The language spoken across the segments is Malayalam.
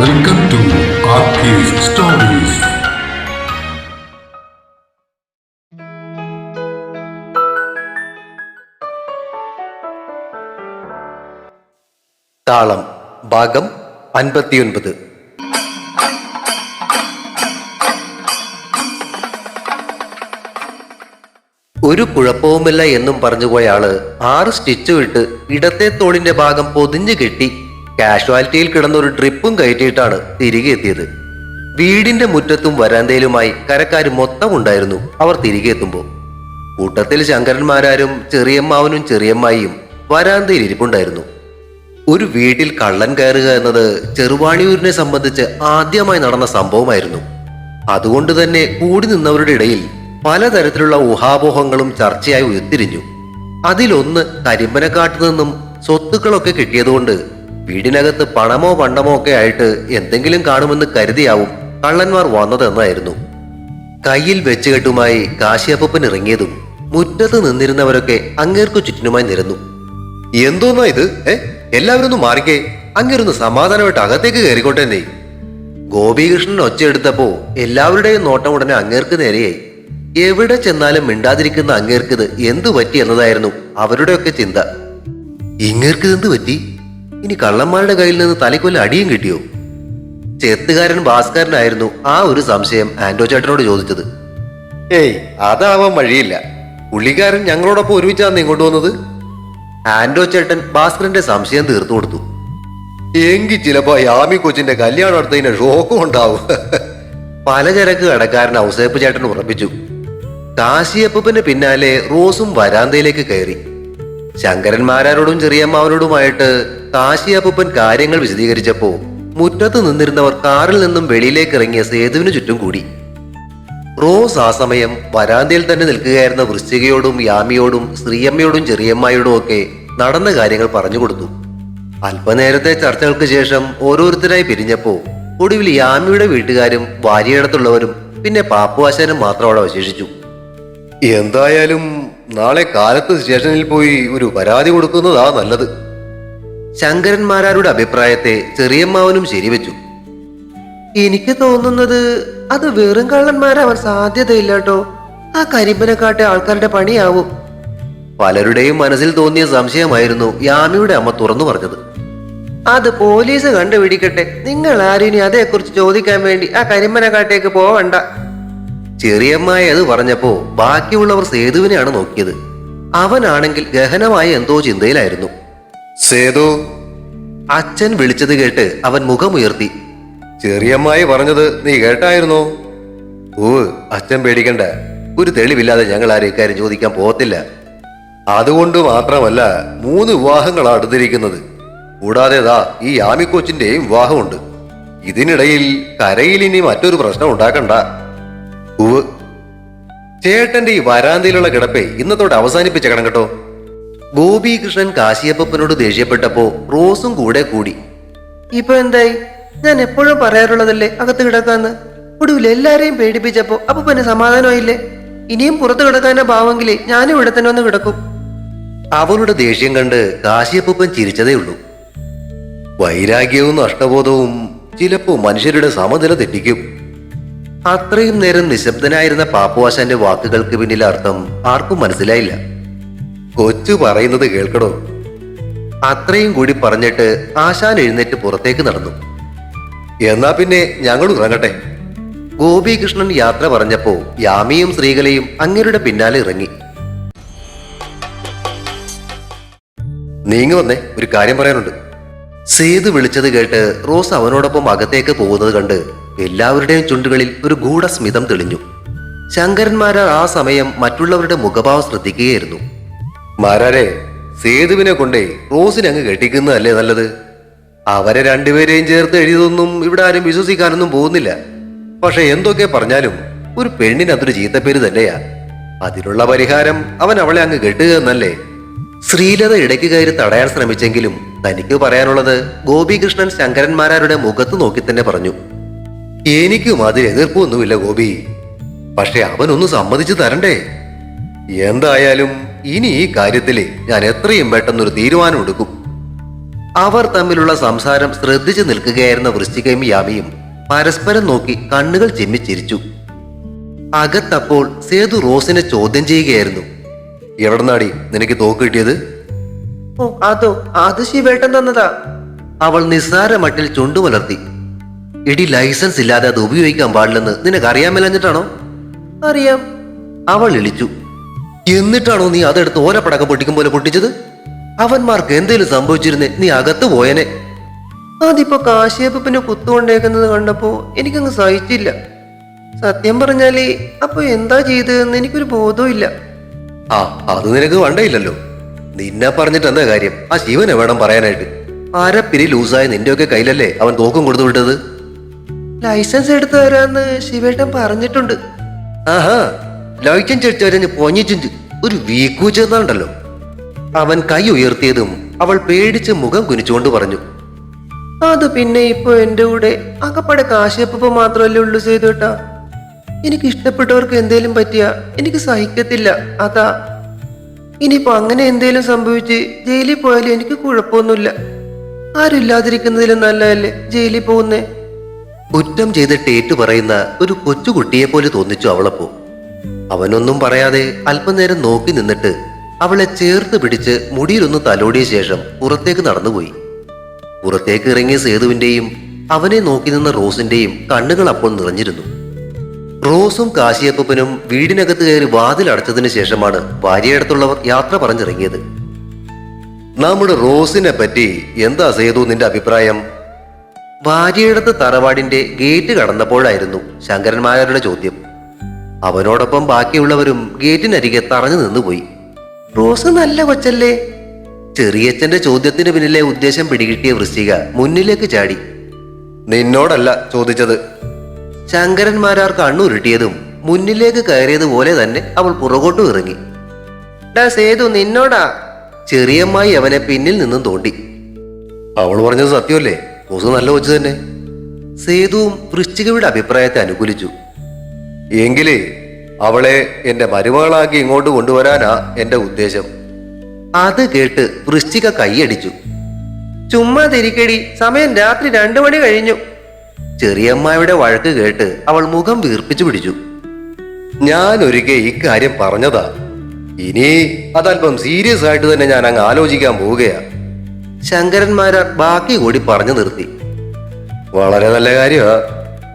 Welcome to stories. താളം ഭാഗം അൻപത്തിയൊൻപത് ഒരു കുഴപ്പവുമില്ല എന്നും പറഞ്ഞുപോയ ആൾ ആറ് സ്റ്റിച്ചു വിട്ട് ഇടത്തെ തോളിന്റെ ഭാഗം പൊതിഞ്ഞു കെട്ടി കാഷ്വാലിറ്റിയിൽ കിടന്ന ഒരു ട്രിപ്പും കയറ്റിയിട്ടാണ് തിരികെ എത്തിയത്. വീടിന്റെ മുറ്റത്തും വരാന്തയിലുമായി കരക്കാർ മൊത്തം ഉണ്ടായിരുന്നു അവർ തിരികെ എത്തുമ്പോൾ. കൂട്ടത്തിൽ ശങ്കരന്മാരാരും ചെറിയമ്മാവനും ചെറിയമ്മായിയും വരാന്തയിൽ ഇരിപ്പുണ്ടായിരുന്നു. ഒരു വീട്ടിൽ കള്ളൻ കയറുക എന്നത് ചെറുവാണിയൂരിനെ സംബന്ധിച്ച് ആദ്യമായി നടന്ന സംഭവമായിരുന്നു. അതുകൊണ്ട് തന്നെ കൂടി നിന്നവരുടെ ഇടയിൽ പലതരത്തിലുള്ള ഊഹാപോഹങ്ങളും ചർച്ചയായി ഉയർത്തിരിഞ്ഞു. അതിലൊന്ന് കരിമ്പനക്കാട്ടു നിന്നും സ്വത്തുക്കളൊക്കെ കിട്ടിയതുകൊണ്ട് വീടിനകത്ത് പണമോ പണ്ടമോ ഒക്കെ ആയിട്ട് എന്തെങ്കിലും കാണുമെന്ന് കരുതിയാവും കള്ളന്മാർ വന്നതെന്നായിരുന്നു കയ്യിൽ വെച്ചുകെട്ടുമായി കാശിയപ്പൻ ഇറങ്ങിയതും മുറ്റത്ത് നിന്നിരുന്നവരൊക്കെ അങ്ങേർക്കു ചുറ്റിനുമായി നിരന്നു. എന്തോന്നാ ഇത്? ഏ? എല്ലാവരും ഒന്ന് മാറിക്കേ. അങ്ങേരൊന്ന് സമാധാനമായിട്ട് അകത്തേക്ക് കയറിക്കോട്ടെ നീ ഗോപികൃഷ്ണൻ ഒച്ചയെടുത്തപ്പോ എല്ലാവരുടെയും നോട്ടം ഉടനെ അങ്ങേർക്ക് നേരെയായി. എവിടെ ചെന്നാലും മിണ്ടാതിരിക്കുന്ന അങ്ങേർക്കിത് എന്തു പറ്റി? എന്നതായിരുന്നു അവരുടെയൊക്കെ ചിന്ത. ഇങ്ങേർക്കിത് എന്ത് പറ്റി? ഇനി കള്ളന്മാരുടെ കയ്യിൽ നിന്ന് തലയ്ക്കൊല്ല അടിയും കിട്ടിയോ? ചെത്തുകാരൻ ഭാസ്കരനായിരുന്നു ആ ഒരു സംശയം ആന്റോ ചേട്ടനോട് ചോദിച്ചത്. ഏയ് അതാവാൻ വഴിയില്ല. പുള്ളിക്കാരൻ ഞങ്ങളോടൊപ്പം ഒരുമിച്ചാന്ന് ഇങ്ങോട്ട് വന്നത്? ആന്റോ ചേട്ടൻ ഭാസ്കരന്റെ സംശയം തീർത്തു കൊടുത്തു. എങ്കിൽ ചിലപ്പോ യാമി കൊച്ചിന്റെ കല്യാണം അടുത്തതിന് ഷോക്കും ഉണ്ടാവും. പലചരക്ക് കടക്കാരൻ ഔസേപ്പ് ചേട്ടൻ ഉറപ്പിച്ചു. കാശിയപ്പന് പിന്നാലെ റോസും വരാന്തയിലേക്ക് കയറി. ശങ്കരന്മാരോടും ചെറിയമ്മാവനോടുമായിട്ട് കാശിയപ്പൂപ്പൻ കാര്യങ്ങൾ വിശദീകരിച്ചപ്പോ മുറ്റത്ത് നിന്നിരുന്നവർ കാറിൽ നിന്നും വെളിയിലേക്ക് ഇറങ്ങിയ സേതുവിന് ചുറ്റും കൂടി. റോസ് ആ സമയം വരാന്തയിൽ തന്നെ നിൽക്കുകയായിരുന്ന വൃശ്ചികയോടും യാമിയോടും ശ്രീയമ്മയോടും ചെറിയമ്മയോടും ഒക്കെ നടന്ന കാര്യങ്ങൾ പറഞ്ഞു കൊടുത്തു. അല്പനേരത്തെ ചർച്ചകൾക്ക് ശേഷം ഓരോരുത്തരായി പിരിഞ്ഞപ്പോ ഒടുവിൽ യാമിയുടെ വീട്ടുകാരും ഭാര്യയിടത്തുള്ളവരും പിന്നെ പാപ്പുവാശാനും മാത്രം അവിടെ അവശേഷിച്ചു. എന്തായാലും നാളെ കാലത്ത് സ്റ്റേഷനിൽ പോയി ഒരു പരാതി കൊടുക്കുന്നതാ നല്ലത്. ശങ്കരന്മാരാരുടെ അഭിപ്രായത്തെ ചെറിയമ്മാവനും ശരിവെച്ചു. എനിക്ക് തോന്നുന്നത് അത് വെറും കള്ളന്മാരാവാൻ സാധ്യതയില്ല കേട്ടോ ആ കരിമ്പനക്കാട്ടെ ആൾക്കാരുടെ പണിയാവും. പലരുടെയും മനസ്സിൽ തോന്നിയ സംശയമായിരുന്നു യാമിയുടെ അമ്മ തുറന്നു പറഞ്ഞത്. അത് പോലീസ് കണ്ടുപിടിക്കട്ടെ. നിങ്ങൾ ആരും ഇനി അതേക്കുറിച്ച് ചോദിക്കാൻ വേണ്ടി ആ കരിമ്പനക്കാട്ടേക്ക് പോവണ്ട. ചെറിയമ്മായി അത് പറഞ്ഞപ്പോ ബാക്കിയുള്ളവർ സേതുവിനെയാണ് നോക്കിയത്. അവനാണെങ്കിൽ ഗഹനമായ എന്തോ ചിന്തയിലായിരുന്നു. സേതു? അച്ഛൻ വിളിച്ചത് കേട്ട് അവൻ മുഖമുയർത്തി. ചെറിയമ്മായി പറഞ്ഞത് നീ കേട്ടായിരുന്നോ? ഓ അച്ഛൻ പേടിക്കണ്ട. ഒരു തെളിവില്ലാതെ ഞങ്ങൾ ആരും ഇക്കാര്യം ചോദിക്കാൻ പോകത്തില്ല. അതുകൊണ്ട് മാത്രമല്ല മൂന്ന് വിവാഹങ്ങളാണ് അടുത്തിരിക്കുന്നത് കൂടാതെ ദാ ഈ യാമിക്കൊച്ചിന്റെയും വിവാഹമുണ്ട്. ഇതിനിടയിൽ കരയിൽ ഇനി മറ്റൊരു പ്രശ്നം ഉണ്ടാക്കണ്ട. ചേട്ടന്റെ ഈ വരാന്തയിലുള്ള കിടപ്പേ ഇന്നത്തോടെ അവസാനിപ്പിച്ചേക്കണം കേട്ടോ. ഗോപികൃഷ്ണൻ കാശിയപ്പനോട് ദേഷ്യപ്പെട്ടപ്പോ റോസും കൂടെ കൂടി. ഇപ്പൊ എന്തായി? ഞാൻ എപ്പോഴും പറയാറുള്ളതല്ലേ അകത്ത് കിടക്കാന്ന്? ഒടുവിൽ എല്ലാരെയും പേടിപ്പിച്ചപ്പോ അപ്പൊ പിന്നെ സമാധാനമായില്ലേ? ഇനിയും പുറത്തു കിടക്കാനോ ഭാവമെങ്കിലേ ഞാനും ഇവിടെ തന്നെ ഒന്ന് കിടക്കും. അവളുടെ ദേഷ്യം കണ്ട് കാശിയപ്പൻ ചിരിച്ചതേ ഉള്ളൂ. വൈരാഗ്യവും നഷ്ടബോധവും ചിലപ്പോ മനുഷ്യരുടെ സമനില തെറ്റിക്കും. അത്രയും നേരം നിശബ്ദനായിരുന്ന പാപ്പുവാശാന്റെ വാക്കുകൾക്ക് പിന്നിലെ അർത്ഥം ആർക്കും മനസ്സിലായില്ല. കൊച്ചു പറയുന്നത് കേൾക്കണോ അത്രയും കൂടി പറഞ്ഞിട്ട് ആശാൻ എഴുന്നേറ്റ് പുറത്തേക്ക് നടന്നു. എന്നാ പിന്നെ ഞങ്ങൾ ഇറങ്ങട്ടെ ഗോപികൃഷ്ണൻ യാത്ര പറഞ്ഞപ്പോ യാമിയും സ്ത്രീകളെയും അങ്ങേരുടെ പിന്നാലെ ഇറങ്ങി. നീങ്ങി വന്നേ ഒരു കാര്യം പറയാനുണ്ട്. സേതു വിളിച്ചത് കേട്ട് റോസ് അവനോടൊപ്പം അകത്തേക്ക് പോകുന്നത് കണ്ട് എല്ലാവരുടെയും ചുണ്ടുകളിൽ ഒരു ഗൂഢസ്മിതം തെളിഞ്ഞു. ശങ്കരന്മാരാർ ആ സമയം മറ്റുള്ളവരുടെ മുഖഭാവം ശ്രദ്ധിക്കുകയായിരുന്നു. മാരാരെ സേതുവിനെ കൊണ്ടേ റോസിനങ്ങ് കെട്ടിക്കുന്നതല്ലേ നല്ലത്? അവരെ രണ്ടുപേരെയും ചേർത്ത് എഴുതിയതൊന്നും ഇവിടെ ആരും വിശ്വസിക്കാനൊന്നും പോകുന്നില്ല. പക്ഷെ എന്തൊക്കെ പറഞ്ഞാലും ഒരു പെണ്ണിന് അതൊരു ചീത്തപ്പേര് തന്നെയാ. അതിനുള്ള പരിഹാരം അവൻ അവളെ അങ്ങ് കെട്ടുക എന്നല്ലേ? ശ്രീലത ഇടയ്ക്ക് കയറി തടയാൻ ശ്രമിച്ചെങ്കിലും തനിക്ക് പറയാനുള്ളത് ഗോപികൃഷ്ണൻ ശങ്കരന്മാരാരുടെ മുഖത്ത് നോക്കി തന്നെ പറഞ്ഞു. എനിക്കും അതിൽ എതിർപ്പൊന്നുമില്ല ഗോപി. പക്ഷെ അവനൊന്ന് സമ്മതിച്ചു തരണ്ടേ. എന്തായാലും ഇനി ഈ കാര്യത്തിൽ ഞാൻ എത്രയും പെട്ടെന്നൊരു തീരുമാനം എടുക്കും അവർ തമ്മിലുള്ള സംസാരം ശ്രദ്ധിച്ചു നിൽക്കുകയായിരുന്ന വൃശ്ചികയും യാമിയും പരസ്പരം നോക്കി കണ്ണുകൾ ചിമ്മിച്ചിരിച്ചു അകത്തപ്പോൾ സേതു റോസിനെ ചോദ്യം ചെയ്യുകയായിരുന്നു. എവിടെന്നാടി നിനക്ക് തോക്ക് കിട്ടിയത്? ഓ അതോ അത് ശിവേട്ടൻ തന്നതാ. അവൾ നിസ്സാര മട്ടിൽ ചുണ്ടുമലർത്തി ഇടി ലൈസൻസ് ഇല്ലാതെ അത് ഉപയോഗിക്കാൻ പാടില്ലെന്ന് നിനക്ക് അറിയാം. അവൾ ഇളിച്ചു. എന്നിട്ടാണോ നീ അതെടുത്ത് ഓലപ്പടക്കം പൊട്ടിക്കും പോലെ പൊട്ടിച്ചത്? അവന്മാർക്ക് എന്തേലും സംഭവിച്ചിരുന്നേ നീ അകത്ത് പോയനെ. അതിപ്പോ കാശിയപ്പനെ കുത്തുകൊണ്ടേക്കുന്നത് കണ്ടപ്പോ എനിക്കങ്ങ് സഹിച്ചില്ല. സത്യം പറഞ്ഞാൽ അപ്പൊ എന്താ ചെയ്തതെന്ന് എനിക്കൊരു ബോധവും ആ അത് നിനക്ക് വണ്ടയില്ലല്ലോ. നിന്നെ പറഞ്ഞിട്ട് എന്താ കാര്യം? ആ ശിവനെ വേണം പറയാനായിട്ട്? അരപ്പിരി ലൂസായ നിന്റെയൊക്കെ കയ്യിലല്ലേ അവൻ തോക്കും കൊടുത്തു വിട്ടത്? ലൈസൻസ് എടുത്തു തരാന്ന് ശിവേട്ടൻ പറഞ്ഞിട്ടുണ്ട്. ആഹാ ലൈസൻസ് എടുത്തു തരാൻ പോഞ്ഞിട്ടുണ്ട് ഒരു വീക്കു ചെന്നുണ്ടല്ലോ. അവൻ കൈ ഉയർത്തിയതും അവൾ പേടിച്ച് മുഖം കുനിച്ചുകൊണ്ട് പറഞ്ഞു. അത് പിന്നെ ഇപ്പൊ എന്റെ കൂടെ അകപ്പടെ കാശിയപ്പ മാത്രമല്ലേ ഉള്ളൂ ചെയ്തോട്ടാ എനിക്ക് ഇഷ്ടപ്പെട്ടവർക്ക് എന്തേലും പറ്റിയ എനിക്ക് സഹിക്കത്തില്ല അതാ. ഇനിയിപ്പോ അങ്ങനെ എന്തേലും സംഭവിച്ച് ജയിലിൽ പോയാലും എനിക്ക് കുഴപ്പമൊന്നുമില്ല. ആരും ഇല്ലാതിരിക്കുന്നതിലും നല്ലതല്ലേ ജയിലിൽ പോകുന്നേ? കുറ്റം ചെയ്തിട്ട് ഏറ്റു പറയുന്ന ഒരു കൊച്ചുകുട്ടിയെ പോലെ തോന്നിച്ചു അവളപ്പോ. അവനൊന്നും പറയാതെ അല്പനേരം നോക്കി നിന്നിട്ട് അവളെ ചേർത്ത് പിടിച്ച് മുടിയിലൊന്ന് തലോടിയ ശേഷം പുറത്തേക്ക് നടന്നുപോയി. പുറത്തേക്ക് ഇറങ്ങിയ സേതുവിന്റെയും അവനെ നോക്കി നിന്ന റോസിന്റെയും കണ്ണുകൾ അപ്പോൾ നിറഞ്ഞിരുന്നു. റോസും കാശിയപ്പനും വീടിനകത്ത് കയറി വാതിൽ അടച്ചതിന് ശേഷമാണ് ഭാര്യയടുത്തുള്ളവർ യാത്ര പറഞ്ഞിറങ്ങിയത്. നമ്മുടെ റോസിനെ പറ്റി എന്താ സേതു നിന്റെ അഭിപ്രായം? ഭാര്യയിടത്ത് തറവാടിന്റെ ഗേറ്റ് കടന്നപ്പോഴായിരുന്നു ശങ്കരന്മാരുടെ ചോദ്യം. അവനോടൊപ്പം ബാക്കിയുള്ളവരും ഗേറ്റിനരികെ തറഞ്ഞു നിന്നുപോയി. റോസ് നല്ല കൊച്ചല്ലേ? ചെറിയച്ഛന്റെ ചോദ്യത്തിന് പിന്നിലെ ഉദ്ദേശം പിടികിട്ടിയ വൃശ്ചിക മുന്നിലേക്ക് ചാടി. നിന്നോടല്ല ചോദിച്ചത്. ശങ്കരന്മാരാർ കണ്ണുരുട്ടിയതും മുന്നിലേക്ക് കയറിയതുപോലെ തന്നെ അവൾ പുറകോട്ടും ഇറങ്ങി. ഡാ സേതു നിന്നോടാ? ചെറിയമ്മായി അവനെ പിന്നിൽ നിന്നും തോണ്ടി. അവൾ പറഞ്ഞത് സത്യമല്ലേ? റോസ് നല്ല കൊച്ചു തന്നെ. സേതുവും വൃശ്ചികയുടെ അഭിപ്രായത്തെ അനുകൂലിച്ചു. എങ്കിലേ അവളെ എന്റെ മരുമകളാക്കി ഇങ്ങോട്ട് കൊണ്ടുവരാനാ എന്റെ ഉദ്ദേശം. അത് കേട്ട് വൃശ്ചിക കൈയടിച്ചു. ചുമ്മാ തിരിക്കടി സമയം രാത്രി രണ്ടു മണി കഴിഞ്ഞു. ചെറിയമ്മായുടെ വഴക്ക് കേട്ട് അവൾ മുഖം വീർപ്പിച്ചു പിടിച്ചു. ഞാൻ ഒരിക്കൽ ഇക്കാര്യം പറഞ്ഞതാ. ഇനി അതല്പം സീരിയസ് ആയിട്ട് തന്നെ ഞാൻ അങ്ങ് ആലോചിക്കാൻ പോവുകയാ. ശങ്കരന്മാരാർ ബാക്കി കൂടി പറഞ്ഞു നിർത്തി. വളരെ നല്ല കാര്യമാ.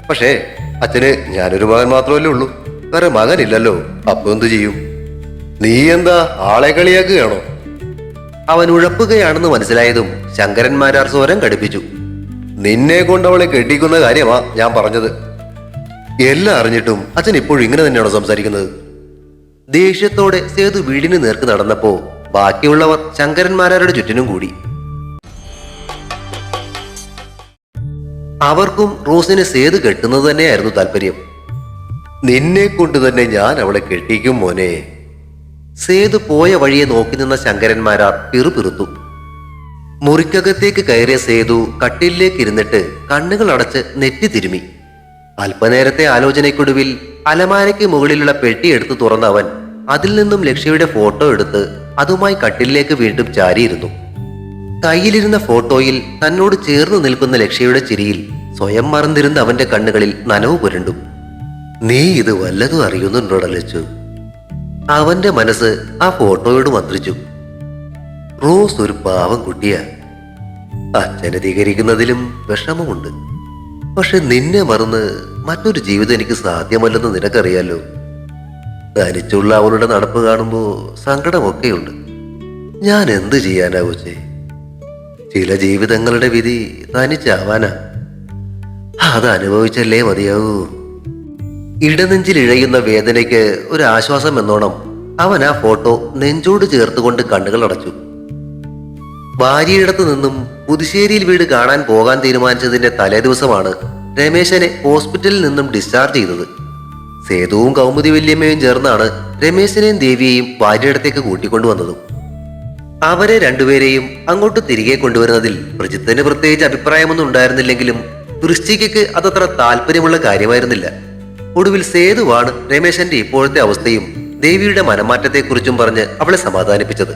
പക്ഷേ അച്ഛന് ഞാനൊരു മകൻ മാത്രമല്ലേ ഉള്ളൂ. വേറെ മകനില്ലല്ലോ. അപ്പൊ എന്തു ചെയ്യും? നീ എന്താ ആളെ കളിയാക്കുകയാണോ? അവൻ ഉഴപ്പുകയാണെന്ന് മനസ്സിലായതും ശങ്കരന്മാരാർ സ്വരം കടുപ്പിച്ചു. നിന്നെ കൊണ്ട് അവളെ കെട്ടിക്കുന്ന കാര്യമാ ഞാൻ പറഞ്ഞത്. എല്ലാം അറിഞ്ഞിട്ടും അച്ഛൻ ഇപ്പോഴും ഇങ്ങനെ തന്നെയാണോ സംസാരിക്കുന്നത്? ദേഷ്യത്തോടെ സേതു വീടിന് നേർക്ക് നടന്നപ്പോ ബാക്കിയുള്ളവർ ശങ്കരന്മാരാരുടെ ചുറ്റിനും കൂടി. അവർക്കും റോസിനെ സേതു കെട്ടുന്നത് തന്നെയായിരുന്നു താല്പര്യം. നിന്നെ കൊണ്ട് തന്നെ ഞാൻ അവളെ കെട്ടിക്കും മോനെ. സേതു പോയ വഴിയെ നോക്കി നിന്ന ശങ്കരന്മാരാർ പിറുപിറുത്തു. മുറിക്കകത്തേക്ക് കയറിയ സേതു കട്ടിലേക്ക് ഇരുന്നിട്ട് കണ്ണുകൾ അടച്ച് നെറ്റി തിരുമി. അല്പനേരത്തെ ആലോചനയ്ക്കൊടുവിൽ അലമാരയ്ക്ക് മുകളിലുള്ള പെട്ടി എടുത്തു തുറന്നവൻ അതിൽ നിന്നും ലക്ഷ്യയുടെ ഫോട്ടോ എടുത്ത് അതുമായി കട്ടിലേക്ക് വീണ്ടും ചാരിയിരുന്നു. കയ്യിലിരുന്ന ഫോട്ടോയിൽ തന്നോട് ചേർന്ന് നിൽക്കുന്ന ലക്ഷ്യയുടെ ചിരിയിൽ സ്വയം മറന്നിരുന്ന അവന്റെ കണ്ണുകളിൽ നനവ് പുരണ്ടു. നീ ഇത് വല്ലതും അറിയുന്നുണ്ടോടാ ലച്ചു? അവന്റെ മനസ്സ് ആ ഫോട്ടോയോട് മന്ത്രിച്ചു. റോസ് ഒരു പാവം കുട്ടിയാ. അച്ഛനെ ധികരിക്കുന്നതിലും വിഷമമുണ്ട്. പക്ഷെ നിന്നെ മറന്ന് മറ്റൊരു ജീവിതം എനിക്ക് സാധ്യമല്ലെന്ന് നിനക്കറിയാലോ? തനിച്ചുള്ള അവളുടെ നടപ്പ് കാണുമ്പോ സങ്കടമൊക്കെയുണ്ട്. ഞാൻ എന്ത് ചെയ്യാനാവോ ചില ജീവിതങ്ങളുടെ വിധി തനിച്ചാവാനാ. അത് അനുഭവിച്ചല്ലേ മതിയാവൂ. ഇടനെഞ്ചിൽ ഇഴയുന്ന വേദനയ്ക്ക് ഒരു ആശ്വാസം എന്നോണം അവൻ ആ ഫോട്ടോ നെഞ്ചോട് ചേർത്തുകൊണ്ട് കണ്ണുകൾ അടച്ചു. ഭാര്യയിടത്തു നിന്നും പുതുശ്ശേരിയിൽ വീട് കാണാൻ പോകാൻ തീരുമാനിച്ചതിന്റെ തലേദിവസമാണ് രമേശനെ ഹോസ്പിറ്റലിൽ നിന്നും ഡിസ്ചാർജ് ചെയ്തത്. സേതുവും കൗമുദി വല്യമ്മയും ചേർന്നാണ് രമേശനെയും ദേവിയെയും ഭാര്യയിടത്തേക്ക് കൂട്ടിക്കൊണ്ടുവന്നതും. അവരെ രണ്ടുപേരെയും അങ്ങോട്ട് തിരികെ കൊണ്ടുവരുന്നതിൽ പ്രജിത്തിന് പ്രത്യേകിച്ച് അഭിപ്രായമൊന്നും ഉണ്ടായിരുന്നില്ലെങ്കിലും വൃശ്ചികയ്ക്ക് അതത്ര താല്പര്യമുള്ള കാര്യമായിരുന്നില്ല. ഒടുവിൽ സേതുവാണ് രമേശന്റെ ഇപ്പോഴത്തെ അവസ്ഥയും ദേവിയുടെ മനമാറ്റത്തെക്കുറിച്ചും പറഞ്ഞ് അവളെ സമാധാനിപ്പിച്ചത്.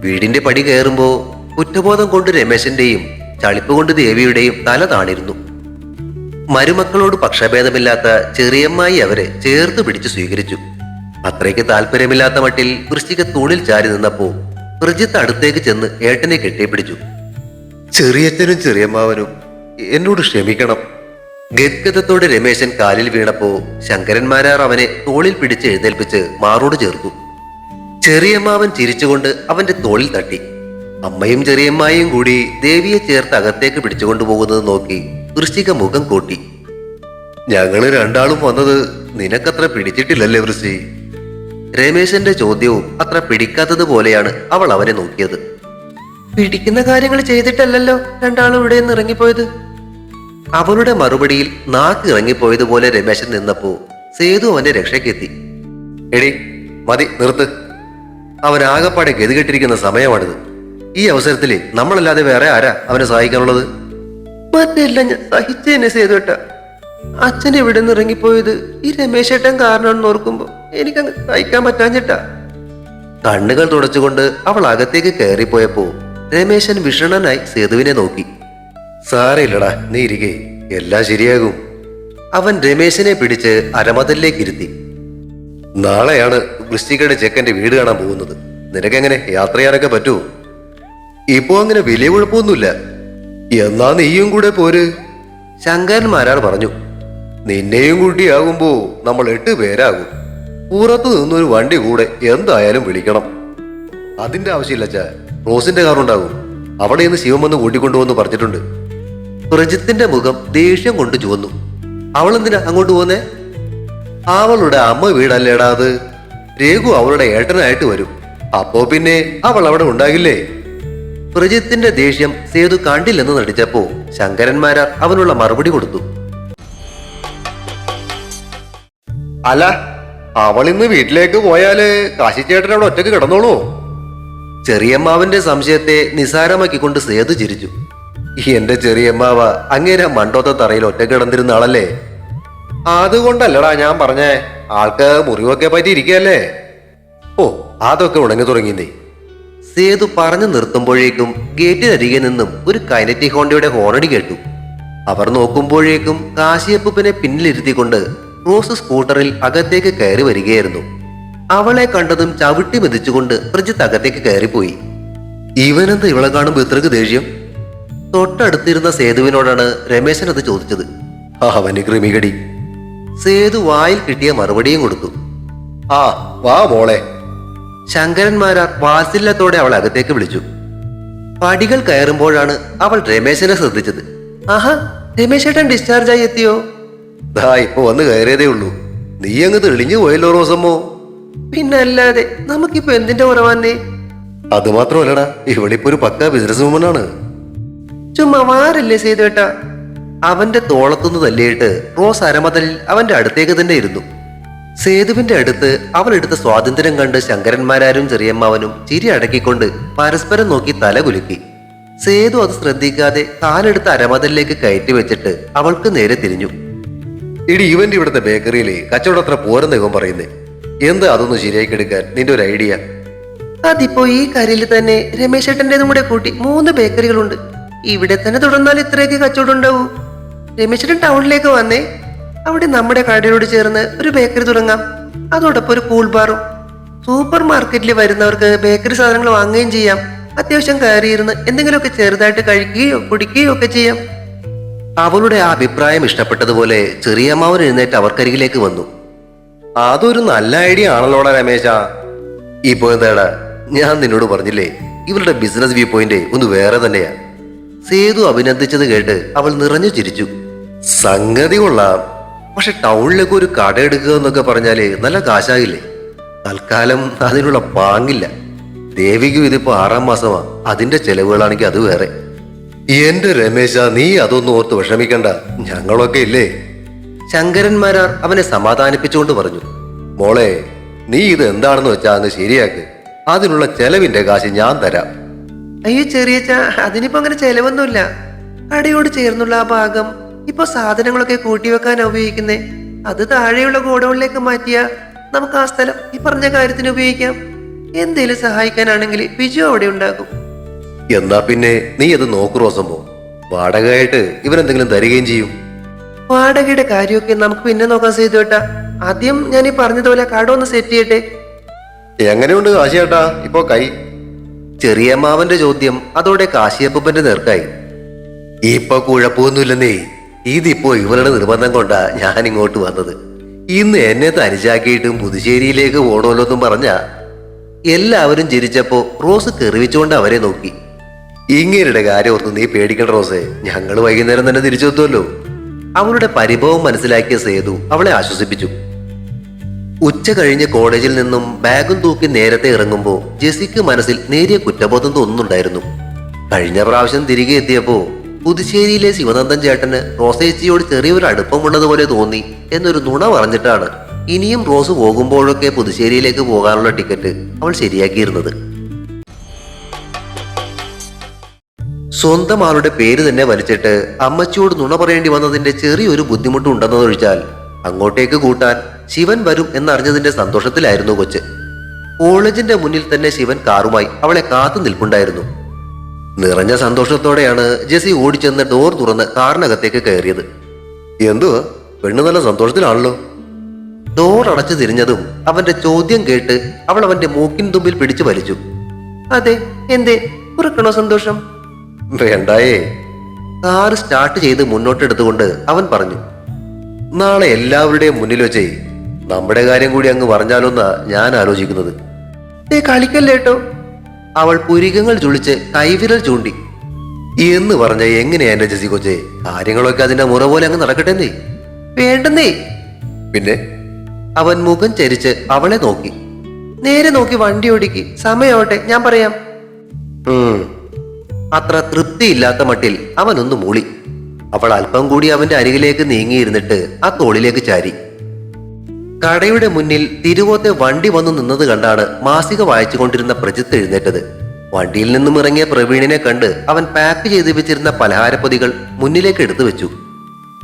വീടിന്റെ പടി കയറുമ്പോ കുറ്റബോധം കൊണ്ട് രമേശന്റെയും ചളിപ്പ് കൊണ്ട് ദേവിയുടെയും തല താണിരുന്നു. മരുമക്കളോട് പക്ഷഭേദമില്ലാത്ത ചെറിയമ്മായി അവരെ ചേർത്ത് പിടിച്ച് സ്വീകരിച്ചു. അത്രയ്ക്ക് താല്പര്യമില്ലാത്ത മട്ടിൽ വൃശ്ചിക തൂണിൽ ചാരി നിന്നപ്പോ പ്രജിത്ത് അടുത്തേക്ക് ചെന്ന് ഏട്ടനെ കെട്ടിപ്പിടിച്ചു. ചെറിയച്ഛനും ചെറിയമ്മാവനും എന്നോട് ക്ഷമിക്കണം. ഗദ്ഗതത്തോടെ രമേശൻ കാലിൽ വീണപ്പോ ശങ്കരന്മാരാർ അവനെ തോളിൽ പിടിച്ച് എഴുന്നേൽപ്പിച്ച് മാറോട് ചേർത്തു. ചെറിയമ്മാവൻ ചിരിച്ചുകൊണ്ട് അവന്റെ തോളിൽ തട്ടി. അമ്മയും ചെറിയമ്മായും കൂടി ദേവിയെ ചേർത്ത് അകത്തേക്ക് പിടിച്ചുകൊണ്ടു പോകുന്നത് നോക്കി വൃശ്ചിക മുഖം കൂട്ടി. ഞങ്ങൾ രണ്ടാളും വന്നത് നിനക്കത്ര പിടിച്ചിട്ടില്ലല്ലേ വൃശ്ചി? രമേശന്റെ ചോദ്യവും അത്ര പിടിക്കാത്തതുപോലെയാണ് അവൾ അവനെ നോക്കിയത്. പിടിക്കുന്ന കാര്യങ്ങൾ ചെയ്തിട്ടല്ലല്ലോ രണ്ടാളും ഇവിടെ നിന്ന് ഇറങ്ങിപ്പോയത്? അവളുടെ മറുപടിയിൽ നാക്ക് ഇറങ്ങിപ്പോയതുപോലെ രമേശൻ നിന്നപ്പോ സേതു അവന്റെ രക്ഷയ്ക്കെത്തി. എടി മതി നിർത്ത്. അവൻ ആകപ്പാടെ ഗതികെട്ടിരിക്കുന്ന സമയമാണിത്. ഈ അവസരത്തിൽ നമ്മളല്ലാതെ വേറെ ആരാ അവനെ സഹായിക്കാനുള്ളത്? മറ്റെല്ല ഞാൻ സഹിച്ചെന്നെ സേതുട്ട. അച്ഛൻ ഇവിടെ നിന്ന് ഇറങ്ങിപ്പോയത്? ഈ രമേശേട്ടൻ കാരണമെന്ന് ഓർക്കുമ്പോ. എനിക്കങ്ങ് സഹിക്കാൻ പറ്റാഞ്ഞിട്ടാ. കണ്ണുകൾ തുടച്ചുകൊണ്ട് അവൾ അകത്തേക്ക് കയറിപ്പോയപ്പോ രമേശൻ വിഷണനായി സേതുവിനെ നോക്കി. സാരയില്ലടാ നീ ഇരികെ എല്ലാം ശരിയാകും. അവൻ രമേശനെ പിടിച്ച് അരമതലിലേക്ക് ഇരുത്തി നാളെയാണ് വൃശ്ചികയുടെ ചെക്കന്റെ വീട് കാണാൻ പോകുന്നത്. നിനക്കെങ്ങനെ യാത്ര ചെയ്യാനൊക്കെ പറ്റുമോ ഇപ്പോ അങ്ങനെ വലിയ കുഴപ്പമൊന്നുമില്ല. എന്നാ നീയും കൂടെ പോര്. ശങ്കരന്മാരാർ പറഞ്ഞു. നിന്നെയും കൂട്ടിയാകുമ്പോ നമ്മൾ എട്ട് പേരാകും. പുറത്തു നിന്നൊരു വണ്ടി കൂടെ എന്തായാലും വിളിക്കണം. അതിന്റെ ആവശ്യമില്ല ചാ റോസിന്റെ കാറുണ്ടാകും അവിടെ നിന്ന് ശിവം വന്ന് കൂട്ടിക്കൊണ്ടുവന്ന് പറഞ്ഞിട്ടുണ്ട്. പ്രജിത്തിന്റെ മുഖം ദേഷ്യം കൊണ്ട് ചുവന്നു. അവൾ എന്തിനാ അങ്ങോട്ട് പോന്നേ? അവളുടെ അമ്മ വീടല്ലേടാ അത്. രഘു അവളുടെ ഏട്ടനായിട്ട് വരും. അപ്പോ പിന്നെ അവൾ അവിടെ ഉണ്ടാകില്ലേ? പ്രജിത്തിന്റെ ദേഷ്യം സേതു കണ്ടില്ലെന്ന് നടിച്ചപ്പോ ശങ്കരന്മാരാർ അവനുള്ള മറുപടി കൊടുത്തു. അല്ല അവൾ ഇന്ന് വീട്ടിലേക്ക് പോയാൽ കാശിച്ചേട്ടൻ അവിടെ ഒറ്റയ്ക്ക് കിടന്നോളൂ. ചെറിയമ്മാവന്റെ സംശയത്തെ നിസാരമാക്കിക്കൊണ്ട് സേതു ചിരിച്ചു. എന്റെ ചെറിയമ്മാവ അങ്ങേരെ മണ്ടോത്ത തറയിൽ ഒറ്റ കിടന്നിരുന്ന ആളല്ലേ? അതുകൊണ്ടല്ലടാ ഞാൻ പറഞ്ഞേ ആൾക്ക് മുറിവൊക്കെ പറ്റി ഇരിക്കല്ലേ ഓ അതൊക്കെ ഉണങ്ങി തുടങ്ങിന്നേ സേതു പറഞ്ഞു നിർത്തുമ്പോഴേക്കും ഗേറ്റിനരികെ നിന്നും ഒരു കൈനറ്റി ഹോണ്ടയുടെ ഹോണടി കേട്ടു. അവർ നോക്കുമ്പോഴേക്കും കാശിയപ്പൂപ്പിനെ പിന്നിലിരുത്തിക്കൊണ്ട് റോസ് സ്കൂട്ടറിൽ അകത്തേക്ക് കയറി വരികയായിരുന്നു. അവളെ കണ്ടതും ചവിട്ടി മെതിച്ചുകൊണ്ട് പ്രജിത്ത് അകത്തേക്ക് കയറിപ്പോയി. ഇവനെന്ത് ഇവളെ കാണുമ്പോൾ ഇത്രക്ക് ദേഷ്യം? തൊട്ടടുത്തിരുന്ന സേതുവിനോടാണ് രമേശൻ അത് ചോദിച്ചത്. അവന് ക്രിമികടി. സേതു വായിൽ കിട്ടിയ മറുപടിയും കൊടുത്തു. ആ വാ മോളെ. ശങ്കരന്മാരാർ വാത്സല്യത്തോടെ അവൾ അകത്തേക്ക് വിളിച്ചു. പടികൾ കയറുമ്പോഴാണ് അവൾ രമേശനെ ശ്രദ്ധിച്ചത്. ആഹാ രമേശേട്ടൻ ഡിസ്ചാർജ് ആയി എത്തിയോ? ദാ ഇപ്പൊ വന്ന് കയറിയതേ ഉള്ളൂ. നീ അങ്ങ് തെളിഞ്ഞു പോയല്ലോ റോസമ്മോ. പിന്നെ അല്ലാതെ നമുക്കിപ്പോ എന്തിന്റെ കുറവാന്നേ? അത് മാത്രമല്ലടാ ഇവളിപ്പോ ഒരു പക്ക ബിസിനസ് ആണ്. ചുമ്മാ മാറില്ലേ സേതുവേട്ട അവന്റെ തോളത്തുനിന്ന് തല്ലിയിട്ട് റോസ് അരമതലിൽ അവന്റെ അടുത്തേക്ക് തന്നെ ഇരുന്നു. സേതുവിന്റെ അടുത്ത് അവൾ എടുത്ത സ്വാതന്ത്ര്യം കണ്ട് ശങ്കരന്മാരാരും ചെറിയമ്മാവനും ചിരി അടക്കിക്കൊണ്ട് പരസ്പരം നോക്കി തല കുലുക്കി. സേതു അത് ശ്രദ്ധിക്കാതെ കാലെടുത്ത് അരമതലിലേക്ക് കയറ്റി വെച്ചിട്ട് അവൾക്ക് നേരെ തിരിഞ്ഞു. ഇടി ഇവന്റ് ഇവിടുത്തെ ബേക്കറിയിലെ കച്ചവടം അത്ര പോരെന്ന് ഇവൻ പറയുന്നേ. എന്താ അതൊന്ന് ശരിയാക്കി എടുക്കാൻ നിന്റെ ഒരു ഐഡിയ അതിപ്പോ ഈ കരയിൽ തന്നെ രമേശേട്ടന്റെതും കൂടെ കൂട്ടി മൂന്ന് ബേക്കറികളുണ്ട് ഇവിടെ തന്നെ തുടർന്നാൽ ഇത്രയൊക്കെ കച്ചവടം ഉണ്ടാവൂ. രമേശേട്ടൻ ടൗണിലേക്ക് വന്നേ. അവിടെ നമ്മുടെ കടയോട് ചേർന്ന് ഒരു ബേക്കറി തുടങ്ങാം. അതോടൊപ്പം ഒരു കൂൾ ബാറും സൂപ്പർ മാർക്കറ്റിൽ വരുന്നവർക്ക് ബേക്കറി സാധനങ്ങൾ വാങ്ങുകയും ചെയ്യാം. അത്യാവശ്യം കയറിയിരുന്ന് എന്തെങ്കിലുമൊക്കെ ചെറുതായിട്ട് കഴിക്കുകയോ കുടിക്കുകയോ ഒക്കെ ചെയ്യാം. അവളുടെ ആ അഭിപ്രായം ഇഷ്ടപ്പെട്ടതുപോലെ ചെറിയമ്മാവൻ എഴുന്നേറ്റ് അവർക്കരികിലേക്ക് വന്നു. അതൊരു നല്ല ഐഡിയ ആണല്ലോടാ രമേശ. ഇപ്പോ എന്താടാ ഞാൻ നിന്നോട് പറഞ്ഞില്ലേ ഇവരുടെ ബിസിനസ് വ്യൂ പോയിന്റ് ഒന്ന് വേറെ തന്നെയാ. സേതു അഭിനന്ദിച്ചത് കേട്ട് അവൾ നിറഞ്ഞു ചിരിച്ചു. സംഗതി കൊള്ളാം പക്ഷെ ടൗണിലേക്ക് ഒരു കട എടുക്കുക എന്നൊക്കെ പറഞ്ഞാൽ നല്ല കാശാകില്ലേ? തൽക്കാലം അതിനുള്ള പാങ്ങില്ല. ദേവിക്കും ഇതിപ്പോ ആറാം മാസമാ അതിന്റെ ചെലവുകളാണെങ്കിൽ അത് വേറെ. എന്റെ രമേശ നീ അതൊന്നും ഓർത്ത് വിഷമിക്കണ്ട. ഞങ്ങളൊക്കെ ഇല്ലേ? ശങ്കരന്മാരാർ അവനെ സമാധാനിപ്പിച്ചുകൊണ്ട് പറഞ്ഞു. മോളെ നീ ഇത് എന്താണെന്ന് വെച്ചാ അങ്ങ് ശരിയാക്ക്. അതിനുള്ള ചെലവിന്റെ കാശ് ഞാൻ തരാം. അയ്യോ ചെറിയ അതിനിപ്പോ അങ്ങനെ ചെലവൊന്നുമില്ല. കടയോട് ചേർന്നുള്ള ആ ഭാഗം ഇപ്പൊ സാധനങ്ങളൊക്കെ കൂട്ടിവെക്കാനാ ഉപയോഗിക്കുന്നേ. അത് താഴെയുള്ള ഗോഡൌണിലേക്ക് മാറ്റിയ നമുക്ക് ആ സ്ഥലം ഈ പറഞ്ഞ കാര്യത്തിന് ഉപയോഗിക്കാം. എന്തേലും സഹായിക്കാനാണെങ്കിൽ ബിജു അവിടെ ഉണ്ടാകും എന്നാ പിന്നെ നീ അത് നോക്കു റോസമ്മോ. വാടകയായിട്ട് ഇവരെന്തെങ്കിലും തരികയും ചെയ്യും. വാടകയുടെ കാര്യമൊക്കെ നമുക്ക് പിന്നെ നോക്കാൻ ചെയ്തു കേട്ടാ ആദ്യം ഞാൻ ഈ പറഞ്ഞതുപോലെ കടമൊന്ന് സെറ്റ് ചെയ്യട്ടെ. എങ്ങനെയുണ്ട് കാശിയേട്ടാ ഇപ്പോ കൈ. ചെറിയമ്മാവന്റെ ചോദ്യം അതോടെ കാശിയപ്പന്റെ നേർക്കായി. ഇപ്പൊ കുഴപ്പമൊന്നുമില്ലെന്നേ ഇതിപ്പോ ഇവരുടെ നിർബന്ധം കൊണ്ടാ ഞാൻ ഇങ്ങോട്ട് വന്നത്. ഇന്ന് എന്നെ തനിച്ചാക്കിയിട്ടും പുതുശ്ശേരിയിലേക്ക് എന്നും പറഞ്ഞ എല്ലാവരും ചിരിച്ചപ്പോ റോസ് കെറിവിച്ചുകൊണ്ട് അവരെ നോക്കി. ഇങ്ങേരുടെ കാര്യം ഓർത്ത് നീ പേടിക്കണ്ട റോസേ. ഞങ്ങൾ വൈകുന്നേരം തന്നെ തിരിച്ചെത്തുമല്ലോ അവളുടെ പരിഭവം മനസ്സിലാക്കിയ സേതു അവളെ ആശ്വസിപ്പിച്ചു. ഉച്ച കഴിഞ്ഞ് കോളേജിൽ നിന്നും ബാഗും തൂക്കി നേരത്തെ ഇറങ്ങുമ്പോൾ ജെസിക്ക് മനസ്സിൽ നേരിയ കുറ്റബോധം തോന്നുന്നുണ്ടായിരുന്നു. കഴിഞ്ഞ പ്രാവശ്യം തിരികെ എത്തിയപ്പോ പുതുശ്ശേരിയിലെ ശിവനന്ദൻ ചേട്ടന് റോസേച്ചിയോട് ചെറിയൊരു അടുപ്പമുള്ളതുപോലെ തോന്നി എന്നൊരു നുണ പറഞ്ഞിട്ടാണ് ഇനിയും റോസ് പോകുമ്പോഴൊക്കെ പുതുശ്ശേരിയിലേക്ക് പോകാനുള്ള ടിക്കറ്റ് അവൾ ശരിയാക്കിയിരുന്നത്. സ്വന്തം ആളുടെ പേര് തന്നെ വലിച്ചിട്ട് അമ്മച്ചിയോട് നുണ പറയേണ്ടി വന്നതിന്റെ ചെറിയൊരു ബുദ്ധിമുട്ടുണ്ടെന്നതൊഴിച്ചാൽ അങ്ങോട്ടേക്ക് കൂട്ടാൻ ശിവൻ വരും എന്നറിഞ്ഞതിന്റെ സന്തോഷത്തിലായിരുന്നു കൊച്ച്. കോളേജിന്റെ മുന്നിൽ തന്നെ ശിവൻ കാറുമായി അവളെ കാത്തു നിൽപ്പുണ്ടായിരുന്നു. നിറഞ്ഞ സന്തോഷത്തോടെയാണ് ജെസി ഓടിച്ചെന്ന് ഡോർ തുറന്ന് കാറിനകത്തേക്ക് കയറിയത്. എന്തുവാ? പെണ്ണ് നല്ല സന്തോഷത്തിലാണല്ലോ. ഡോർ അടച്ചു തിരിഞ്ഞതും അവന്റെ ചോദ്യം കേട്ട് അവൾ അവന്റെ മൂക്കിൻ തുമ്പിൽ പിടിച്ചു വലിച്ചു. അതെ എന്തേ? കുറുക്കണോ സന്തോഷം? വേണ്ടായേ. കാർ സ്റ്റാർട്ട് ചെയ്ത് മുന്നോട്ടെടുത്തുകൊണ്ട് അവൻ പറഞ്ഞു നാളെ എല്ലാവരുടെയും മുന്നിൽ വെച്ചേ നമ്മുടെ കാര്യം കൂടി അങ്ങ് പറഞ്ഞാലോന്നാ ഞാൻ ആലോചിക്കുന്നത്. ഏ കളിക്കല്ലേ കേട്ടോ അവൾ പുരികങ്ങൾ ചുളിച്ച് കൈവിരൽ ചൂണ്ടി. എന്ന് പറഞ്ഞ എങ്ങനെയാ എന്റെ ജസി കൊച്ചേ കാര്യങ്ങളൊക്കെ അതിന്റെ മുറ പോലെ അങ്ങ് നടക്കട്ടെ നീ വേണ്ടെന്നേ? പിന്നെ? അവൻ മുഖം ചരിച്ച് അവളെ നോക്കി. നേരെ നോക്കി വണ്ടി ഓടിക്ക് സമയമാവട്ടെ ഞാൻ പറയാം. അത്ര തൃപ്തിയില്ലാത്ത മട്ടിൽ അവനൊന്ന് മൂളി. അവൾ അല്പം കൂടി അവന്റെ അരികിലേക്ക് നീങ്ങിയിരുന്നിട്ട് ആ തോളിലേക്ക് ചാരി. കടയുടെ മുന്നിൽ തിരുവോത്തെ വണ്ടി വന്നു നിന്നത് കണ്ടാണ് മാസിക വായിച്ചുകൊണ്ടിരുന്ന പ്രജിത്ത് എഴുന്നേറ്റത്. വണ്ടിയിൽ നിന്നും ഇറങ്ങിയ പ്രവീണിനെ കണ്ട് അവൻ പാക്ക് ചെയ്ത് വെച്ചിരുന്ന പലഹാരപ്പൊതികൾ മുന്നിലേക്ക് എടുത്തു വെച്ചു.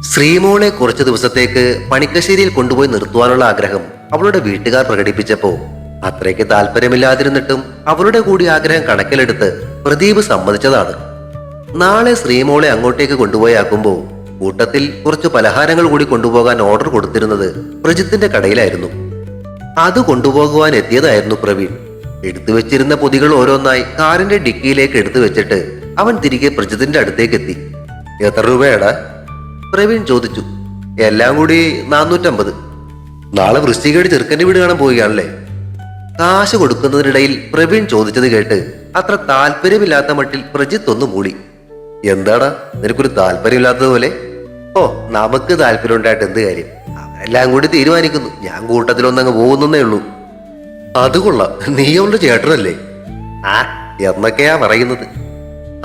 ശ്രീമോളെ കുറച്ചു ദിവസത്തേക്ക് പണിക്കശ്ശേരിയിൽ കൊണ്ടുപോയി നിർത്തുവാനുള്ള ആഗ്രഹം അവളുടെ വീട്ടുകാർ പ്രകടിപ്പിച്ചപ്പോ അത്രയ്ക്ക് താല്പര്യമില്ലാതിരുന്നിട്ടും അവളുടെ കൂടി ആഗ്രഹം കണക്കിലെടുത്ത് പ്രദീപ് സമ്മതിച്ചതാണ്. നാളെ ശ്രീമോളെ അങ്ങോട്ടേക്ക് കൊണ്ടുപോയാക്കുമ്പോൾ കൂട്ടത്തിൽ കുറച്ച് പലഹാരങ്ങൾ കൂടി കൊണ്ടുപോകാൻ ഓർഡർ കൊടുത്തിരുന്നത് പ്രജിത്തിന്റെ കടയിലായിരുന്നു. അത് കൊണ്ടുപോകുവാൻ എത്തിയതായിരുന്നു പ്രവീൺ. എടുത്തു വെച്ചിരുന്ന പൊതികൾ ഓരോന്നായി കാറിന്റെ ഡിക്കിയിലേക്ക് എടുത്തു വെച്ചിട്ട് അവൻ തിരികെ പ്രജിത്തിന്റെ അടുത്തേക്ക് എത്തി എത്ര രൂപയാടാ? പ്രവീൺ ചോദിച്ചു. എല്ലാം കൂടി നാനൂറ്റമ്പത് നാളെ വൃശ്ചികേട് ചെറുക്കന്റെ വീട് കാണാൻ പോവുകയാണല്ലേ? കാശ് കൊടുക്കുന്നതിനിടയിൽ പ്രവീൺ ചോദിച്ചത് കേട്ട് അത്ര താല്പര്യമില്ലാത്ത മട്ടിൽ പ്രജിത്ത് ഒന്ന് മൂളി. എന്താടാ? നിനക്കൊരു താല്പര്യമില്ലാത്തതുപോലെ ഓ നമുക്ക് താല്പര്യം ഉണ്ടായിട്ട് എന്ത് കാര്യം? അവരെല്ലാം കൂടി തീരുമാനിക്കുന്നു. ഞാൻ കൂട്ടത്തിലൊന്നങ്ങ് പോകുന്നേ ഉള്ളൂ. അത് കൊള്ളാം. നീ അവളുടെ ചേട്ടനല്ലേ? ആ എന്നൊക്കെയാ പറയുന്നത്.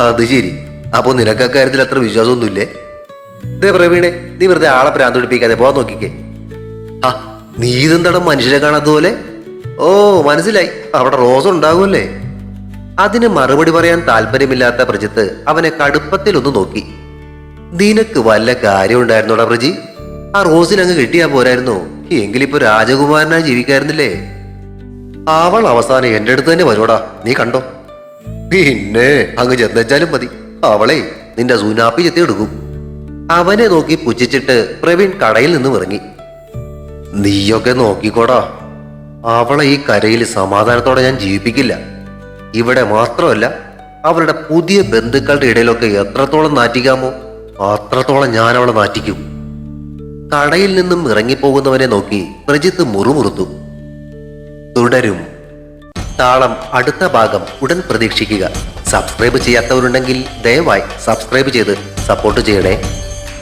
അത് ശരി. അപ്പൊ നിനക്ക് അക്കാര്യത്തിൽ അത്ര വിശ്വാസമൊന്നുമില്ലേ? ഇതേ പ്രവീണെ നീ വെറുതെ ആളെ പ്രാന്ത് പിടിപ്പിക്കാതെ പോവാൻ നോക്കിക്കേ. ആ നീ ഇതെന്താണ് മനുഷ്യരെ കാണാത്തതുപോലെ ഓ മനസ്സിലായി. അവിടെ റോസ് ഉണ്ടാകുമല്ലേ? അതിന് മറുപടി പറയാൻ താല്പര്യമില്ലാത്ത പ്രജിത്ത് അവനെ കടുപ്പത്തിൽ ഒന്ന് നോക്കി. നിനക്ക് വല്ല കാര്യം ഉണ്ടായിരുന്നോടാ പ്രജി? ആ റോസിൽ അങ്ങ് കിട്ടിയാ പോരായിരുന്നു? എങ്കിലിപ്പോ രാജകുമാരനായി ജീവിക്കായിരുന്നില്ലേ? അവൾ അവസാനം എന്റെ അടുത്ത് തന്നെ വരോടാ നീ കണ്ടോ? പിന്നെ അങ്ങ് ചെന്നെച്ചാലും മതി. അവളെ നിന്റെ സുനാപ്പി ചെത്തി എടുക്കും. അവനെ നോക്കി പുച്ഛിച്ചിട്ട് പ്രവീൺ കടയിൽ നിന്ന് ഇറങ്ങി നീയൊക്കെ നോക്കിക്കോടാ. അവളെ ഈ കരയിൽ സമാധാനത്തോടെ ഞാൻ ജീവിപ്പിക്കില്ല. ഇവിടെ മാത്രമല്ല അവരുടെ പുതിയ ബന്ധുക്കളുടെ ഇടയിലൊക്കെ എത്രത്തോളം നാറ്റിക്കാമോ അത്രത്തോളം ഞാൻ അവളെ നാറ്റിക്കും. കടയിൽ നിന്നും ഇറങ്ങിപ്പോകുന്നവനെ നോക്കി പ്രജിത്ത് മുറുമുറുത്തു. തുടരും. താളം അടുത്ത ഭാഗം ഉടൻ പ്രതീക്ഷിക്കുക. സബ്സ്ക്രൈബ് ചെയ്യാത്തവരുണ്ടെങ്കിൽ ദയവായി സബ്സ്ക്രൈബ് ചെയ്ത് സപ്പോർട്ട് ചെയ്യണേ.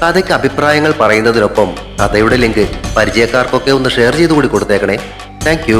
കഥയ്ക്ക് അഭിപ്രായങ്ങൾ പറയുന്നതിനൊപ്പം കഥയുടെ ലിങ്ക് പരിചയക്കാർക്കൊക്കെ ഒന്ന് ഷെയർ ചെയ്ത് കൂടി കൊടുത്തേക്കണേ. താങ്ക്